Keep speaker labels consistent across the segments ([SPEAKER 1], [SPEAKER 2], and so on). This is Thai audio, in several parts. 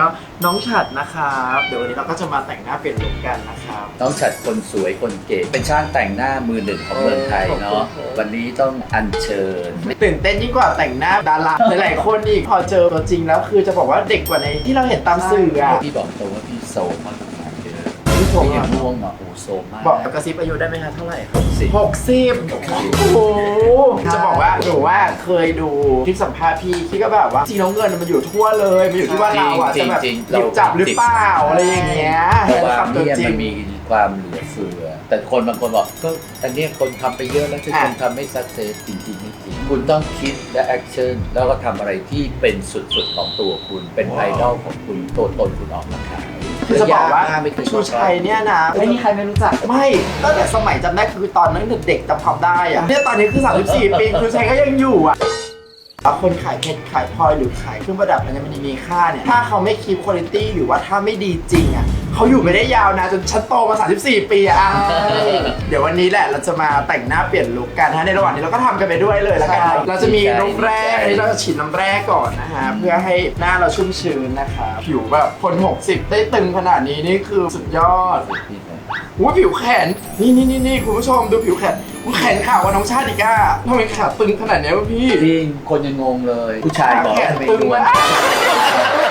[SPEAKER 1] ก็น้องฉัดนะครับเดี๋ยววันนี้เราก็จะมาแต่งหน้าเปลี่ยนลุคกันนะครับ
[SPEAKER 2] ต้องฉัดคนสวยคนเก๋เป็นช่างแต่งหน้ามือหนึ่งของเมืองไทยเนาะ
[SPEAKER 1] โอ้โห
[SPEAKER 2] วันนี้ต้องอัญเชิญ
[SPEAKER 1] ตื่นเต้นยิ่งกว่าแต่งหน้าดาราหลายๆคนอีกพอเจอตัวจริงแล้วคือจะบอกว่าเด็กกว่าในที่เราเห็นตามสื่ออะ
[SPEAKER 2] พี่บอกตรงว่าพี่โซมาก กว่าเยอะ
[SPEAKER 1] พี่โซม
[SPEAKER 2] พี่
[SPEAKER 1] อะ
[SPEAKER 2] ม่วงอะโอ้โซมมาก
[SPEAKER 1] บอกกระซิบอายุได้ไหมคะเท่าไหร่ครับ
[SPEAKER 2] สิ
[SPEAKER 1] หกสิบโอ้โหจะบอกว่าหนูว่าเคยดูคลิปสัมภาษณ์พี่พี่ก็แบบว่าสีน้ำเงินมันอยู่ทั่วเลยมันอยู่ที่ว่าเราอะ
[SPEAKER 2] จริ
[SPEAKER 1] จะ
[SPEAKER 2] ง
[SPEAKER 1] แบบ
[SPEAKER 2] จริง
[SPEAKER 1] หยิบจับหรือเปล่าอะไรอย่างเงี้ย
[SPEAKER 2] เพราะว่า
[SPEAKER 1] ขับตัว
[SPEAKER 2] เนี่ย
[SPEAKER 1] จริ
[SPEAKER 2] มั
[SPEAKER 1] ง
[SPEAKER 2] นมีความเหลือเฟือ แต่คนบางคนบอกก็อันเนี้ยคนทำไปเยอะแล้วจะ
[SPEAKER 1] อะ
[SPEAKER 2] คนทำไม่สักเซสจริงๆไม่จริงคุณต้องคิดและแอคชั่นแล้วก็ทำอะไรที่เป็นสุดๆของตัวคุณเป็นไอดอลของคุณตัวตนคุณออกมาขาย
[SPEAKER 1] คือจะบอกว่า
[SPEAKER 2] ระยะไม่เคย
[SPEAKER 1] ชูชัยเนี่ยนะไม่มีใครไม่รู้จักไม่ตั้งแต่สมัยจำได้คือตอนนั้นเด็กๆจำความได้อะเนี่ยตอนนี้คือ 34 ปีชูชัยก็ยังอยู่อะเอาคนขายเพชรขายพลอยหรือขายเครื่องประดับมันยังมันมีค่าเนี่ย ถ้าเขาไม่คีปคุณภาพหรือว่าถ้าไม่ดีจริงอะ เขาอยู่ไม่ได้ยาวนะจนฉันโตมา 34 ปีอะอะเดี๋ยววันนี้แหละเราจะมาแต่งหน้าเปลี่ยนลุคกันนะในระหว่างนี้เราก็ทำกันไปด้วยเลยแล้วกัน
[SPEAKER 2] ใช่
[SPEAKER 1] เราจะมีลุคแรก
[SPEAKER 2] ใช่
[SPEAKER 1] อันนี้เราจะฉีดน้ำแร่ก่อนนะฮะเพื่อให้หน้าเราชุ่มชื้นนะคะผิวแบบคน 60 ได้ตึงขนาดนี้นี่คือสุดยอดหูผิวแขนนี่นี่นี่นี่คุณผู้ชมดูผิวแขนหูแขนขาวกว่าน้องชาติอีกอะทำไมขาตึงขนาดเนี้ยวะพี่
[SPEAKER 2] จริงคนยังงงเลย ผู้ชายบอก
[SPEAKER 1] แขน
[SPEAKER 2] ทำไม
[SPEAKER 1] ตึง
[SPEAKER 2] ดู
[SPEAKER 1] มาก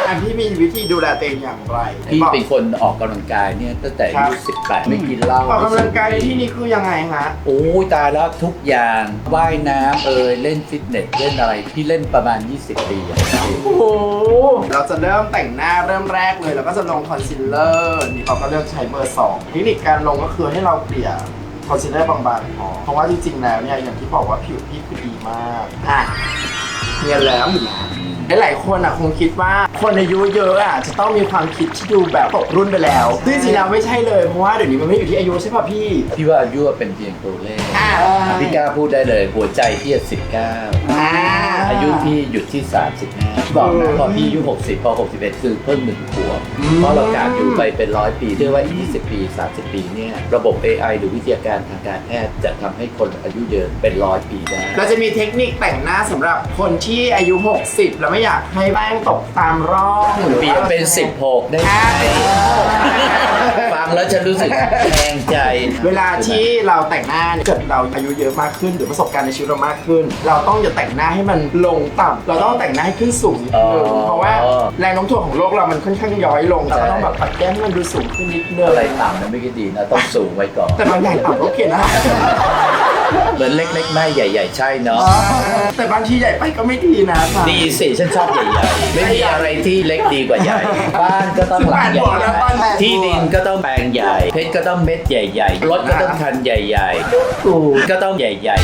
[SPEAKER 1] อันพี่มีวิธีดูแลตัวเองอย่างไร
[SPEAKER 2] พี่
[SPEAKER 1] บอก
[SPEAKER 2] เป็นคนออกกำลังกายเนี่ยตั้งแต่อา
[SPEAKER 1] ครับ
[SPEAKER 2] ยุ18ไม่กินเหล้า
[SPEAKER 1] ออกกำลังกายในที่นี้คือยังไงฮะ
[SPEAKER 2] โอ้ยตายแล้วทุกอย่างว่ายน้ำเอยเล่นฟิตเนสเล่นอะไรพี่เล่นประมาณ 20 ปีอะ
[SPEAKER 1] โอ้โหเราจะเริ่มแต่งหน้าเริ่มแรกเลยเราก็จะลงคอนซีลเลอร์นี่เราก็เลือกใช้เบอร์สองเทคนิคการลงก็คือให้เราเกลี่ยคอนซีลเลอร์บางๆพอเพราะว่าจริงๆแล้วเนี่ยอย่างที่บอกว่าผิวพี่คือดีมากอะเนียนแล้วเห็นไหมหลายๆคนอะคงคิดว่าคนอายุเยอะอะจะต้องมีความคิดที่ดูแบบตกรุ่นไปแล้วซึ่งจริงๆแล้วไม่ใช่เลยเพราะว่าเดี๋ยวนี้มันไม่อยู่ที่อายุใช่ป่ะพี่
[SPEAKER 2] พี่ว่าอายุเป็นเพียงตัวเลข
[SPEAKER 1] อ่า
[SPEAKER 2] พี่กล้าพูดได้เลยหัวใจพี่อะ19
[SPEAKER 1] อ่า
[SPEAKER 2] อายุพี่หยุดที่ 35บอกนะพอพี่อายุ60 พอ 61 คือเพิ่มหนึ่งขวบ
[SPEAKER 1] อืม
[SPEAKER 2] เพราะเราการอยู่ไปเป็นร้อยปีเชื่อว่าอีก20 ปี 30 ปีเนี่ยระบบ AI หรือวิทยาการทางการแพทย์จะทำให้คนอายุยืนเป็นร้อยปีได้
[SPEAKER 1] เราจะมีเทคนิคแต่งหน้าสำหรับคนที่อายุ 60 แล้วไม่อยากให้แป้งตกตามร่องหรือ
[SPEAKER 2] เปลี่ยนเป็น 16 ได้ไหมฟังแล้วจะรู้สึกแพงใจ
[SPEAKER 1] เวลาที่เราแต่งหน้าเนี่ยเกิดเราอายุเยอะมากขึ้นหรือประสบการณ์ในชีวิตเรามากขึ้น เราต้องอย่าแต่งหน้าให้มันลงต่ำเราต้องแต่งหน้าให้ขึ้นสูงนิดนึง
[SPEAKER 2] อ๋อ
[SPEAKER 1] เพราะว่าแรงโน้มถ่วงของโลกเรามันค่อนข้างย้อยลงเราก็ต้องแบบปัดแก้มให้มันดูสูงขึ้นนิดนึง
[SPEAKER 2] อะไรต่ำนะไม่ก็ดีนะต้องสูงไว้ก่อน
[SPEAKER 1] แต่บางอย่างต่ำก็โอเคนะ
[SPEAKER 2] เหมือนเล็กๆไม่ใหญ่ ๆ ใช่เนาะ
[SPEAKER 1] แต่บางทีใหญ่ไปก็ไม่ดีนะ
[SPEAKER 2] ดีสิฉันชอบใหญ่ๆไม่มีอะไรที่เล็กดีกว่าใหญ่ บ้านก็ต้องหลังใหญ่ๆที่ดินก็ต้องแปลงใหญ่ เพชรก็ต้องเม็ดใหญ่ๆรถก็ต้องคันใหญ่ๆก็ต้องใหญ่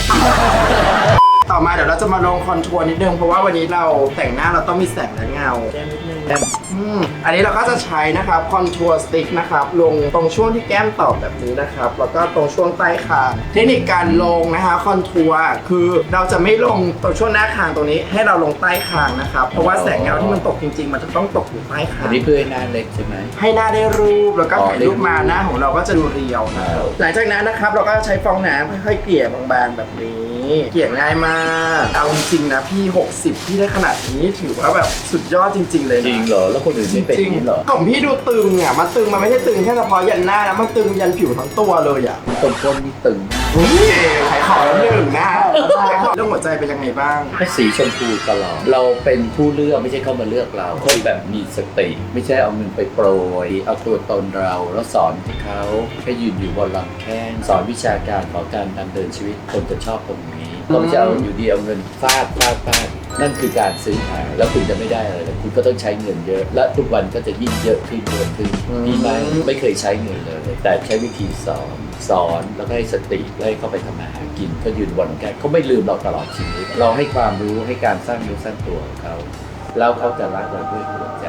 [SPEAKER 1] ต่อมาเดี๋ยวเราจะมาลงคอนทัวร์นิดนึง เพราะว่าวันนี้เราแต่งหน้าเราต้องมีแสงและเงาแก้มนิดนึง
[SPEAKER 2] ๆแต้ม
[SPEAKER 1] อืมอันนี้เราก็จะใช้นะครับคอนทัวร์สติ๊กนะครับลงตรงช่วงที่แก้มตอบแบบนี้นะครับแล้วก็ตรงช่วงใต้คางเทคนิคการลงนะคะคอนทัวร์คือเราจะไม่ลงตรงช่วงหน้าคางตรงนี้ ให้เราลงใต้คางนะครับเพราะว่าแสงเงาที่มันตกจริง ๆ มันจะต้องตกอยู่ใต้คา
[SPEAKER 2] อัน
[SPEAKER 1] ง
[SPEAKER 2] นี้เพื่อให้หน้าเล็กใช่ไหม
[SPEAKER 1] ให้หน้าได้รูปแล้วก็
[SPEAKER 2] อ๋อ
[SPEAKER 1] ถ่ายรูปมา
[SPEAKER 2] ได้รูป
[SPEAKER 1] หน้าของเราก็จะดูเรียวนะครับ
[SPEAKER 2] ครับ
[SPEAKER 1] หลังจากนั้นนะครับเราก็ใช้ฟองน้ำค่อยๆเกลี่ยบางๆแบบนี้ เกลี่ยง่ายมากเอาจริงๆนะพี่ 60 พี่ได้ขนาดนี้ถือว่าแบบสุดยอดจริง ๆ เลยนะ
[SPEAKER 2] จริงเหรอ แล้วคนอื่นไม่เป็นอย่างนี้เหรอ
[SPEAKER 1] ของพี่ดูตึงอะมันตึงมันไม่ใช่ตึงแค่เฉพาะยันหน้านะมันตึงยันผิวทั้งตัวเลยอะ
[SPEAKER 2] คนก้นนี่ตึง
[SPEAKER 1] อุ้ยขายของแล้วหนึ่งนะขายของเรื่องหัวใจเป็นยังไงบ้าง
[SPEAKER 2] ก็สีชมพูตลอด เราเป็นผู้เลือกไม่ใช่เข้ามาเลือกเราคนแบบมีสติ ไม่ใช่เอาเงินไปโปรย เอาตัวตนเราแล้วสอนให้เขาให้ยืนอยู่บนลำแข้งสอนวิชาการของการดำเนินชีวิตคนจะชอบตรงนี้ เราไม่ใช่เอาอยู่ดีเอาเงินฟาดฟาดฟาดนั่นคือการซื้อขายแล้วคุณจะไม่ได้อะไรเลยคุณก็ต้องใช้เงินเยอะ และทุกวันก็จะยิ่งเยอะขึ้นเยอะขึ้น
[SPEAKER 1] อืม
[SPEAKER 2] นี่ไม่ไม่เคยใช้เงินเลย แต่ใช้วิธีสอนสอนแล้วก็ให้สติแล้วให้เขาไปทำมาหากินเขายืนบนแกเขาไม่ลืมเราตลอดชีวิตเราให้ความรู้ให้การสร้างเนื้อสร้างตัวของเขาแล้วเขาจะรักเราด้วยหัวใจ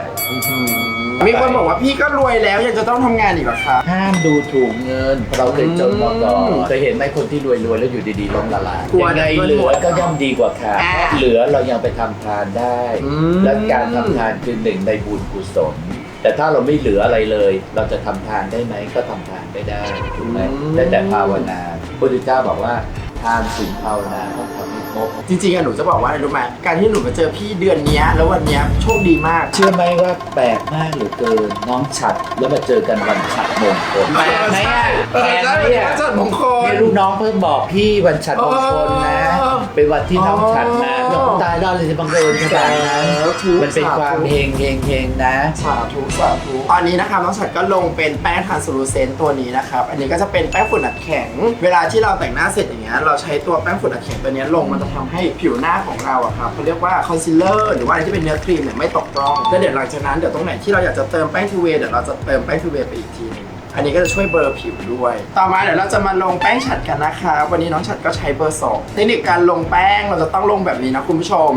[SPEAKER 1] มีคนบอกว่าพี่ก็รวยแล้วยังจะต้องทำงานอีกเหรอคะ
[SPEAKER 2] ห้ามดูถูกเงิน เราเคยจนมาก่อน
[SPEAKER 1] อืม
[SPEAKER 2] เคยเห็นไหมคนที่รวยรวยๆแล้วอยู่ดีๆล้มละลาย
[SPEAKER 1] กลัว
[SPEAKER 2] ยังไง
[SPEAKER 1] เงิน
[SPEAKER 2] เหลื
[SPEAKER 1] หม
[SPEAKER 2] อ
[SPEAKER 1] ด
[SPEAKER 2] ก็ย่อมดีกว่าขาด
[SPEAKER 1] อ่า
[SPEAKER 2] เพราะเหลือเรายังไปทำทานได้
[SPEAKER 1] อืม
[SPEAKER 2] และการทำทานคือหนึ่งในบุญกุศล แต่ถ้าเราไม่เหลืออะไรเลย เราจะทำทานได้ไหมก็ทำทานไม่ได้ถูกไหม
[SPEAKER 1] อืม
[SPEAKER 2] ได้แต่ภาวนาพระพุทธเจ้าบอกว่าทานสิ่งภาวนาต้องทำให้ครบครบ
[SPEAKER 1] จริงๆอะหนูจะบอกว่าอะไรรู้ไหมการที่หนูมาเจอพี่เดือนเนี้ยแล้ววันเนี้ยโชคดีมาก
[SPEAKER 2] เชื่อไหมว่าแปลกมากเหลือเกินน้องฉัดแล้วมาเจอกันวันฉัดมงคลแปลกไหมอะ
[SPEAKER 1] เอ
[SPEAKER 2] แปล
[SPEAKER 1] อกใช่
[SPEAKER 2] ไหม
[SPEAKER 1] วันนี้
[SPEAKER 2] อะ
[SPEAKER 1] วันจัดมงคล
[SPEAKER 2] เนี่ยลูกน้องเพิ่งบอกพี่วันฉัดมงคลนะ
[SPEAKER 1] เออ
[SPEAKER 2] เป็นวันที่น้องฉัดมา
[SPEAKER 1] อ๋อ
[SPEAKER 2] เรื่องตายแล้วเลยจะบังเอิญขนาดนั้น
[SPEAKER 1] สาธุ
[SPEAKER 2] มันเป็นความเฮงเฮงเฮงนะ
[SPEAKER 1] สาธุสาธุตอนนี้นะครับน้องฉัดก็ลงเป็นแป้งทานซูลูเซนตัวนี้นะครับ อันนี้ก็จะเป็นแป้งฝุ่นอัดแข็ง เวลาที่เราแต่งหน้าเสร็จอย่างเงี้ยเราใช้ตัวแป้งฝุ่นอัดแข็งตัวเนี้ยลงมันจะทำให้ผิวหน้าของเราอะครับเขาเรียกว่าคอนซีลเลอร์หรือว่าอะไรที่เป็นเนื้อครีมเนี่ยไม่ตกร่องแล้วเดี๋ยวหลังจากนั้นเดี๋ยวตรงไหนที่เราอยากจะเติมแป้งทูเวย์เดี๋ยวเราจะเติมแป้งทูเวย์ไปอีกทีหนึงอันนี้ก็จะช่วยเบลอผิวด้วย ต่อมาเดี๋ยวเราจะมาลงแป้งฉัดกันนะคะ วันนี้น้องฉัดก็ใช้เบอร์สองเทคนิคการลงแป้งเราจะต้องลงแบบนี้นะคุณผู้ชม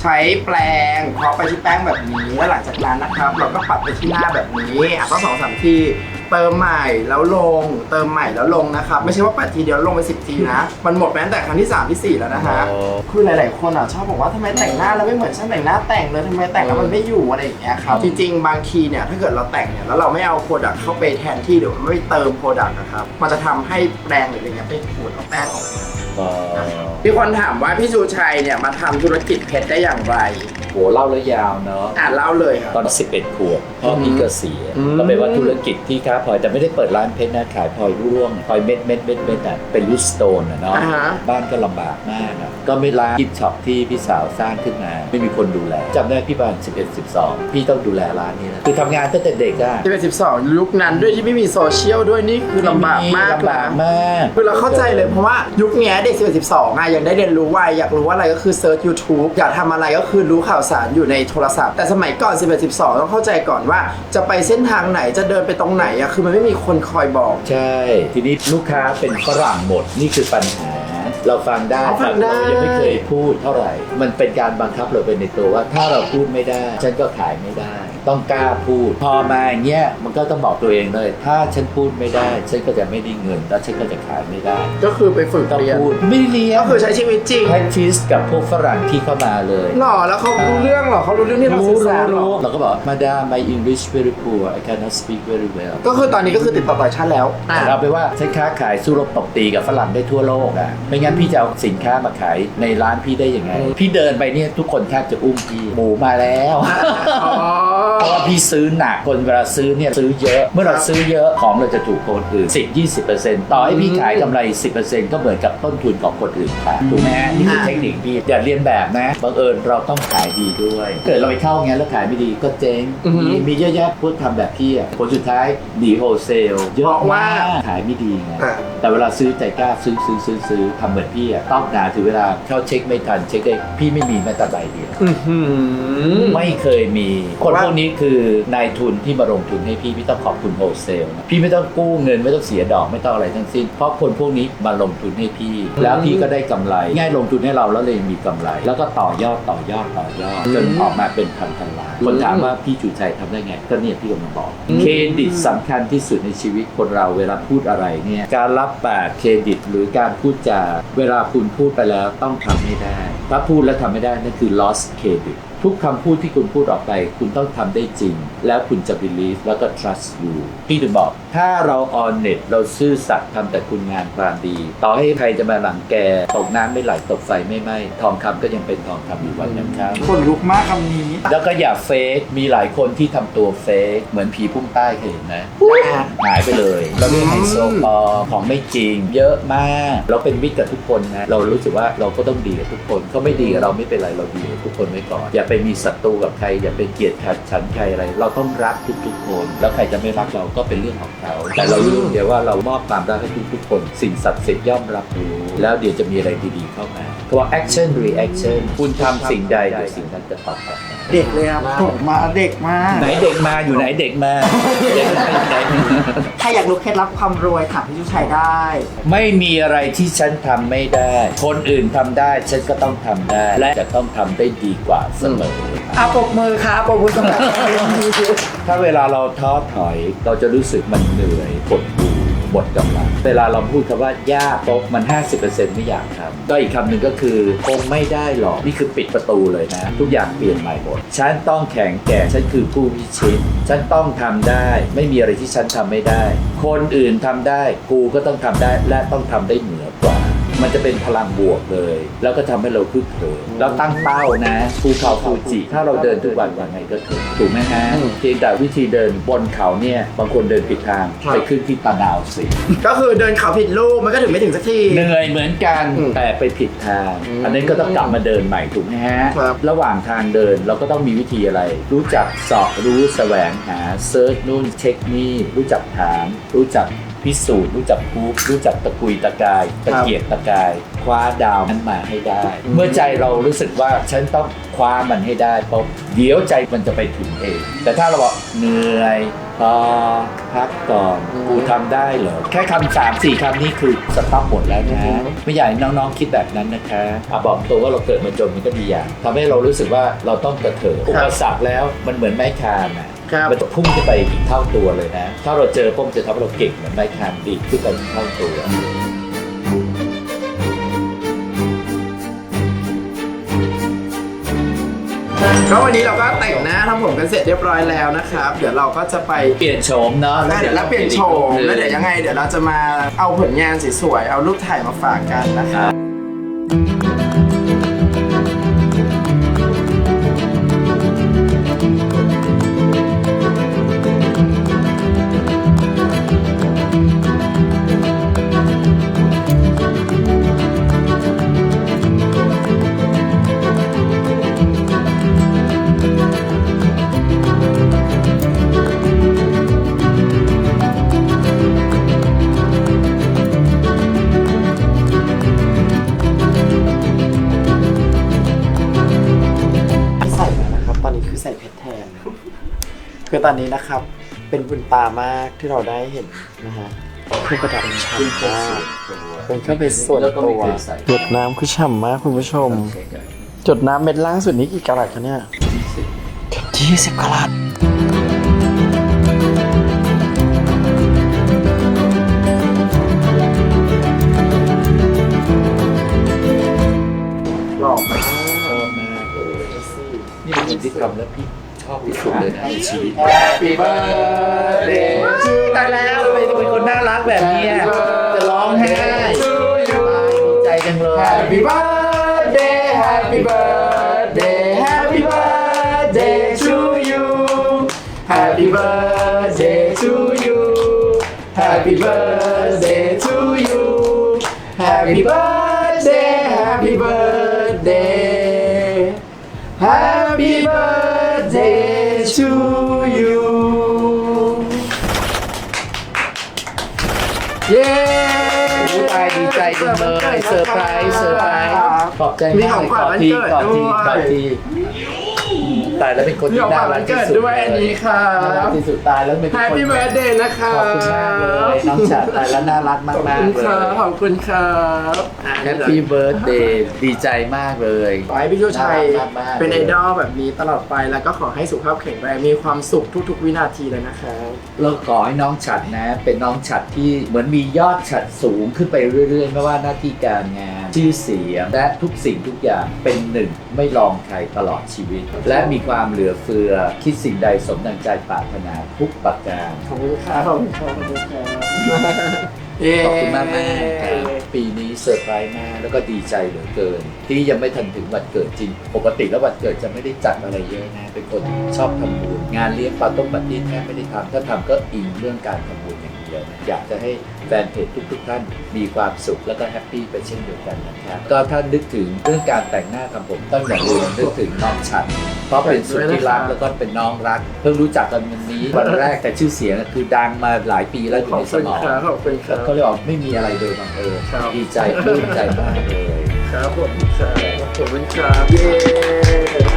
[SPEAKER 1] ใช้แปรงเคาะไปที่แป้งแบบนี้แล้วหลังจากนั้นนะครับ เราก็ปัดไปที่หน้าแบบนี้อะก็สองสามที เติมใหม่แล้วลง เติมใหม่แล้วลงนะครับ ไม่ใช่ว่าปัดทีเดียวลงไปสิบทีนะ มันหมดไปตั้งแต่ครั้งที่สามที่สี่แล้วนะฮะ
[SPEAKER 2] อ๋อ
[SPEAKER 1] คือหลาย ๆ คนอะชอบบอกว่าทำไมแต่งหน้าแล้วไม่เหมือนช่างแต่งหน้าแต่งเลยทำไมแต่งแล้วมันไม่อยู่อะไรอย่างเงี้ยครับ จริง ๆ บางทีเนี่ยถ้าเกิดเราแต่งเนี่ยแล้วเราไม่เอาโปรดักต์เข้าไปแทนที่หรือว่าไม่เติมโปรดักต์นะครับ มันจะทำให้แปรงหรืออะไรเงี้ยไปขูดเอาแป้งออกมา
[SPEAKER 2] ก็
[SPEAKER 1] พี่คนถามว่าพี่ชูชัยเนี่ยมาทำธุรกิจเพชรได้อย่างไร
[SPEAKER 2] โหเล่าแล้วยาวเนาะ
[SPEAKER 1] อ่านเล่าเลยครับ
[SPEAKER 2] ตอน 11ขวบพ่อพี่ก็เสีย
[SPEAKER 1] อืม
[SPEAKER 2] ก็เป็นว่าธุรกิจที่ค้าพลอยแต่ไม่ได้เปิดร้านเพชรนะขายพลอยร่วงพลอยเม็ดเม็ดเม็ดเม็ดอะเป็นลูสโตนอะเนาะ
[SPEAKER 1] อ่าฮะ
[SPEAKER 2] บ้านก็ลำบากมากอะก็ไม่ร้านกิฟช็อปที่พี่สาวสร้างขึ้นมา ไม่มีคนดูแลจำได้พี่บาน11 12 พี่ต้องดูแลร้านนี้นะคือทำงานตั้งแต่เด็กอะ
[SPEAKER 1] ที่เป็น12 ยุคนั้นด้วยที่ไม่มีโซเชียลด้วยนี่คือลำบากมาก
[SPEAKER 2] ลำบาก
[SPEAKER 1] นะ
[SPEAKER 2] มาก
[SPEAKER 1] คือเราเข้าใจเลยเพราะว่ายุคเนี้ยเด็ก11 12อะยังได้เรียนรู้ไวอยากรู้อะไรก็คือเซิร์ช YouTube อยากทำอะไรก็คือรู้ข่าวสารอยู่ในโทรศัพท์ แต่สมัยก่อน 11 12 ต้องเข้าใจก่อนว่า จะไปเส้นทางไหนจะเดินไปตรงไหนอะคือมันไม่มีคนคอยบอก
[SPEAKER 2] ใช่ ทีนี้ลูกค้าเป็นฝรั่งหมดนี่คือปัญหา เราฟังได้
[SPEAKER 1] อ๋อฟังได้
[SPEAKER 2] เรายังไม่เคยพูดเท่าไหร่ มันเป็นการบังคับเราไปในตัวว่า ถ้าเราพูดไม่ได้ ฉันก็ขายไม่ได้ ต้องกล้าพูด พอมาอย่างเงี้ยมันก็ต้องบอกตัวเองเลย ถ้าฉันพูดไม่ได้ ฉันก็จะไม่ได้เงิน แล้วฉันก็จะขายไม่ได้
[SPEAKER 1] ก็คือไปฝึก
[SPEAKER 2] ต้อง
[SPEAKER 1] เรียน
[SPEAKER 2] พูดไม่ได้เรียน
[SPEAKER 1] ก็คือใช้ชีวิตจริง
[SPEAKER 2] แพทริสกับพวกฝรั่งที่เข้ามาเลย
[SPEAKER 1] หรอแล้วเขารู้เรื่องเหรอเขารู้เรื่องที่เรา
[SPEAKER 2] รู้
[SPEAKER 1] สื่อสา
[SPEAKER 2] รู้
[SPEAKER 1] รเหรอ
[SPEAKER 2] รู้เราก็บอกมาดาม my English very poor I cannot speak very well
[SPEAKER 1] ก็คือตอนนี้ก็คือติดต่อต่างชาติแล้ว
[SPEAKER 2] แต่เราไปว่าฉันค้าขายสู้รบตบตีกับฝรั่งได้ทั่วโลกอะไม่งั้นพี่จะเอาสินค้ามาขายในร้านพี่ได้ยังไง พี่เดินไปเนี่ยทุกคนแทบจะอุ้มพี่หมูมาแล้ว
[SPEAKER 1] อ๋อ
[SPEAKER 2] เพราะว่าพี่ซื้อหนักคนเวลาซื้อเนี่ยซื้อเยอะ เมื่อเราซื้อเยอะของเราจะถูกคนอื่น 10 20 ต่อให้พี่ขายกำไร 10 ก็เหมือนกับต้นทุนของคนอื่นขายถูกไหมฮะนี่คือเทคนิคพี่อย่าเรียนแบบนะบังเอิญเราต้องขายดีด้วย เกิดเราไปเข้างั้นแล้วขายไม่ดีก็เจ๊ง
[SPEAKER 1] อือฮึ
[SPEAKER 2] มีมีเยอะแยะพวกทำแบบพี่อะผลสุดท้ายดีโฮเซลเย
[SPEAKER 1] เพ
[SPEAKER 2] อะ
[SPEAKER 1] ราะว่า
[SPEAKER 2] มากขายไม่ดีไง
[SPEAKER 1] อะ
[SPEAKER 2] แต่เวลาซื้อใจกล้าซื้อซื้อซื้อซื้อทำเหมือนพี่อะต้องนานถึงเวลาเข้าเช็คไม่ทันเช็คได้พี่ไม่มีแม้แต่ใบเดียว
[SPEAKER 1] อื้อหือ
[SPEAKER 2] ไม่เคยมี คนพวกนี้คือนายทุนที่มาลงทุนให้พี่พี่ต้องขอบคุณโฮเซลนะพี่ไม่ต้องกู้เงินไม่ต้องเสียดอกไม่ต้องอะไรทั้งสิ้น เพราะคนพวกนี้มาลงทุนให้พี่ แล้วพี่ก็ได้กำไร ง่ายลงทุนให้เราแล้วเลยมีกำไร แล้วก็ต่อยอดต่อยอดต่อยอดจนออกมาเป็นพันพันล้านคนถามว่าพี่จูชัยทำได้ไง ก็เนี่ยพี่กำลังบอกเครดิตสำคัญที่สุดในชีวิตคนเราเวลาพูดอะไรเนี่ยการรับปากเครดิตหรือการพูดจาเวลาคุณพูดไปแล้วต้องทำให้ได้ถ้าพูดแล้วทำไม่ได้นั่นคือ lost credit ทุกคำพูดที่คุณพูดออกไป คุณต้องทำได้จริง แล้วคุณจะ believe แล้วก็ trust you พี่ถึงบอก ถ้าเรา honest เราซื่อสัตย์ทำแต่คุณงานความดี ต่อให้ใครจะมาหลังแก ตกน้ำไม่ไหลตกไฟไม่ไหม้ทองคำก็ยังเป็นทองคำอยู่วันยังค่ำ
[SPEAKER 1] คนลุกมากคำนี้
[SPEAKER 2] แล้วก็อย่าเฟกมีหลายคนที่ทำตัวเฟกเหมือนผีพุ่งใต้เคยเห็นไหมหายไปเลยเราเรียกไฮโซปลอมของไม่จริง เยอะมาก เราเป็นมิตรกับทุกคนนะเรารู้สึกว่าเราก็ต้องดีกับทุกคนเขาไม่ดีกับเราไม่เป็นไรเราดีกับทุกคนไว้ก่อนอย่าไปมีศัตรูกับใคร อย่าไปเกลียดขัดฉันใครอะไร เราต้องรักทุกๆคน แล้วใครจะไม่รักเราก็เป็นเรื่องของเขา แต่เรารู้เดียวว่าเรามอบความรักให้ทุกๆคน สิ่งศักดิ์สิทธิ์ย่อมรับรู้แล้วเดี๋ยวจะมีอะไรดีๆเข้ามา เพราะว่า action reaction คุณทำสิ่งใดเดี๋ยวสิ่งนั้นจะตอบกลับมา
[SPEAKER 1] เด็กเลยครับผมมาเด็กมาก
[SPEAKER 2] ไหนเด็กมาอยู่ไหนเด็กมาเด็กมาอยู่ไหน
[SPEAKER 1] ถ้าอยากรู้เคล็ดลับความรวยถามพี่ชูชัยได้
[SPEAKER 2] ไม่มีอะไรที่ฉันทำไม่ได้ คนอื่นทำได้ฉันก็ต้องทำได้ และจะต้องทำได้ดีกว่าเสมอ
[SPEAKER 1] อาปรบมือครับปรบมือสำหรับ
[SPEAKER 2] ถ้าเวลาเราท้อถอยเราจะรู้สึกมันเหนื่อยปวด หูหมดกำลังเวลาเราพูดคำว่ายากตกมัน 50%ไม่อยากทำก็อีกคำหนึ่งก็คือคงไม่ได้หรอกนี่คือปิดประตูเลยนะ ทุกอย่างเปลี่ยนใหม่หมดฉันต้องแข็งแกร่งฉันคือผู้พิชิตฉันต้องทำได้ ไม่มีอะไรที่ฉันทำไม่ได้ คนอื่นทำได้กูก็ต้องทำได้และต้องทำได้เหนือกว่า ม่มันจะเป็นพลังบวกเลย แล้วก็ทำให้เราพึกเขิมเราตั้งเป้านะภูเขาฟูจิ ถ้าเราเดินทุกวันยังไงก็ถึงถูกไหมฮะ
[SPEAKER 1] อืม
[SPEAKER 2] เพียงแต่วิธีเดินบนเขาเนี่ยบางคนเดินผิดทาง
[SPEAKER 1] ครับ
[SPEAKER 2] ไปขึ้นที่ตะนาวสิ
[SPEAKER 1] ก็คือเดินเขาผิดลูกมันก็ถึงไม่ถึงสักที
[SPEAKER 2] เหนื่อยเหมือนกัน
[SPEAKER 1] อืม
[SPEAKER 2] แต่ไปผิดทาง
[SPEAKER 1] อืม
[SPEAKER 2] อันนี้ก็ต้องกลับมาเดินใหม่ถูกไหมฮะ
[SPEAKER 1] ครับ
[SPEAKER 2] ระหว่างทางเดินเราก็ต้องมีวิธีอะไร รู้จักเสอบรู้แสวงหาเซิร์ชนู่นเช็คนี่รู้จักถาม รู้จัก พิสูจน์รู้จักพูฟรู้จักตะกุยตะกาย ตะเกียกตะกาย คว้าดาวนั้นมาให้ได้
[SPEAKER 1] อืม
[SPEAKER 2] เมื่อใจเรารู้สึกว่าฉันต้องคว้ามันให้ได้เพราะเดี๋ยวใจมันจะไปถึงเอง แต่ถ้าเราบอกเหนื่อยพอพักก่อนกูทำได้เหรอ แค่คำสามสี่คำนี้คือสต็อปหมดแล้วนะไม่อยากให้น้องๆคิดแบบนั้นนะคะอะบอกตัวว่าเราเกิดมาจนมันก็ดีอย่างทำให้เรารู้สึกว่าเราต้องกระเถิบอุปสรรคแล้วมันเหมือนไม้คานอะ
[SPEAKER 1] ครับ
[SPEAKER 2] มันจะพุ่งขึ้นไปอีกเท่าตัวเลยนะ ถ้าเราเจอปุ๊บจะทำให้เราเก่งเหมือนไม้คานดีดขึ้นไปอีกเท่าตัว
[SPEAKER 1] ก็วันนี้เราก็แต่งหน้าทำผมกันเสร็จเรียบร้อยแล้วนะครับ เดี๋ยวเราก็จะไป
[SPEAKER 2] เปลี่ยนโฉมเนาะ
[SPEAKER 1] เดี๋ยวเราเปลี่ยนโฉมแล้วเดี๋ยวยังไง เดี๋ยวเราจะมาเอาผลงานสวยๆเอารูปถ่ายมาฝากกันนะครับใตอนนี้นะครับ เป็นบุญตามากที่เราได้เห็นนะฮะเครื่องประดับฉ่ำมากเป็นเครื่องเพชรส่วน
[SPEAKER 2] แล้วก็
[SPEAKER 1] ตั
[SPEAKER 2] ไม่
[SPEAKER 1] ว
[SPEAKER 2] เคยใส่
[SPEAKER 1] หยดน้ำคือฉ่ำมากคุณผู้ชมจดน้ำเม็ดล่างสุดนี้กี่กะรัตคะเนี่ยยี่สิบกะรัตหล่อมาก
[SPEAKER 2] ชอบมากเลยนี่เป็นสิ่งที่ทำแล้วพี่ช อบที่สุดเลยนะในชีวิต
[SPEAKER 1] Happy birthday to
[SPEAKER 2] ตายแล้วทำไมเป็นคนน่ารักแบบเนี้ยจะร้องไห้
[SPEAKER 1] to you
[SPEAKER 2] ดีใจจังเลย
[SPEAKER 1] Happy birthday Happy birthday Happy birthday to you Happy birthday to you Happy birthday to you Happy birthday Happy birthday Happy birthday To you เย้
[SPEAKER 2] โอ้ตายดีใจจังเลยเซอร์ไพรส์เซอร์ไพรส์ขอบใจ
[SPEAKER 1] มี
[SPEAKER 2] มาก
[SPEAKER 1] ของขวัญวัน
[SPEAKER 2] ที
[SPEAKER 1] เกิด
[SPEAKER 2] ก่อนที
[SPEAKER 1] ด้วย
[SPEAKER 2] ก่อนที ตายแล้วเป็นคน
[SPEAKER 1] มี
[SPEAKER 2] ที่
[SPEAKER 1] ของข
[SPEAKER 2] น่า
[SPEAKER 1] วัญ
[SPEAKER 2] รั
[SPEAKER 1] วั
[SPEAKER 2] ก
[SPEAKER 1] น
[SPEAKER 2] ที่
[SPEAKER 1] เกิด
[SPEAKER 2] สุด
[SPEAKER 1] ด้วยอันนี้ครั
[SPEAKER 2] น่ารัก
[SPEAKER 1] บ
[SPEAKER 2] ที่สุดตายแล้วเป็นคน
[SPEAKER 1] Happy birthday นะครับ
[SPEAKER 2] ขอบคุณมากเลยน้องฉัดตายแล้วน่ารักมาก
[SPEAKER 1] ขอบ
[SPEAKER 2] มาก
[SPEAKER 1] คุณ
[SPEAKER 2] เล
[SPEAKER 1] ครับ
[SPEAKER 2] ย
[SPEAKER 1] ขอบคุณครับอะ
[SPEAKER 2] แฮปปี้เบิร์ดเดย์ดีใจมากเลย
[SPEAKER 1] ขอให้พี่ชูชัย
[SPEAKER 2] น่ารักมากๆ
[SPEAKER 1] เป็นไอดอลแบบนี้ตลอดไปแล้วก็ขอให้สุขภาพแข็งแรงมีความสุขทุก ๆ วินาทีเลยนะครับ
[SPEAKER 2] เราขอให้น้องฉัดนะ เป็นน้องฉัดที่เหมือนมียอดฉัดสูงขึ้นไปเรื่อยๆไม่ว่าหน้าที่การงานชื่อเสียงและทุกสิ่งทุกอย่างเป็นหนึ่งไม่ลองใครตลอดชีวิตและมีความเหลือเฟือคิดสิ่งใดสมดังใจปรารถนาทุกประการ
[SPEAKER 1] ขอบคุณครับขอบคุณครับขอบคุณครับเย้
[SPEAKER 2] ขอบคุณมากมากๆครับปีนี้เซอร์ไพรส์มากแล้วก็ดีใจเหลือเกิน ที่ยังไม่ทันถึงวันเกิดจริง ปกติแล้ววันเกิดจะไม่ได้จัดอะไรเยอะนะ เป็นคนชอบทำบุญงานเลี้ยงปาต้มปาร์ตี้แทบไม่ได้ทำถ้าทำก็อิงเรื่องการทำบุญอย่าง เดียวนะอยากจะให้แฟนเพจทุกๆท่านมีความสุขแล้วก็แฮปปี้ไปเช่นเดียวกันนะครับก็ถ้านึกถึงเรื่องการแต่งหน้าทำผมต้องอย่าลืมนึกถึงน้องฉันเพราะเป็นสุดที่รักแล้วก็เป็นน้องรัก เพิ่งรู้จักกันวันนี้วันแรกแต่ชื่อเสียงคือดังมาหลายปีแล้วอยู่
[SPEAKER 1] ขอบ
[SPEAKER 2] ในส
[SPEAKER 1] คุณ
[SPEAKER 2] มอง
[SPEAKER 1] ครับขอบคุณครับ
[SPEAKER 2] เขาเรียกว่าไม่มีอะไรโดยบังเอิญ
[SPEAKER 1] ครับ
[SPEAKER 2] ดีใจปลื้มใจมากเลย
[SPEAKER 1] ครับผมครับขอบคุณครับเย้